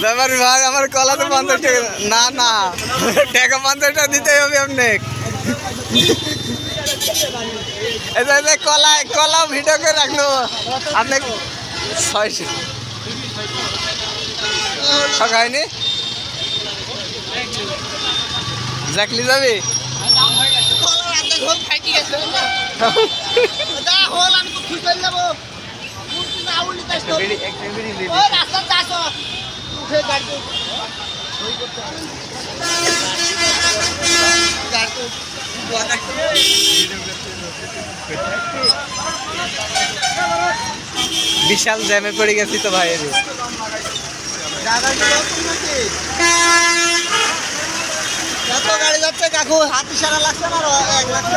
ব্যাপার ভাই আমার কলা তো পঞ্চাশ টাকা না না। টাকা পঞ্চাশ টাকা দিতে হবে আপনি এই যে- এই যে কলা কলা ভিডিও করে রাখল। আপনি ছয়শো টাকা হয়নি? জাকলি যাবি বিড়ি- একটা বিড়ি দিয়ে দিই। বিশাল জ্যামে পড়ে গেছি তো ভাই গাড়ি যাচ্ছে কাকু হাত ইশারা লাগছে না? এক লাগছে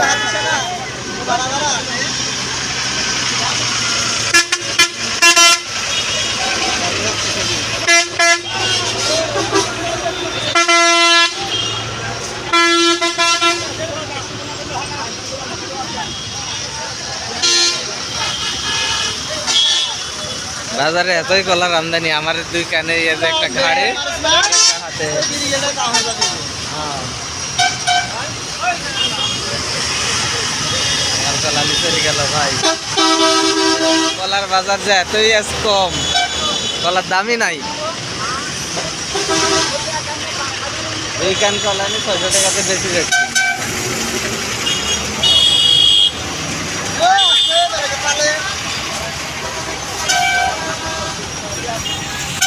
বাজারে এতই কলার আমদানি আমার দুই কানে একটা ঘাড়ে। হাতে আমার কলা গেল ভাই। কলার বাজার যে এতই আজ কম কলার দামই নাই। দুই কান কলা আমি ছয়শো টাকাতে বেশি রাখছি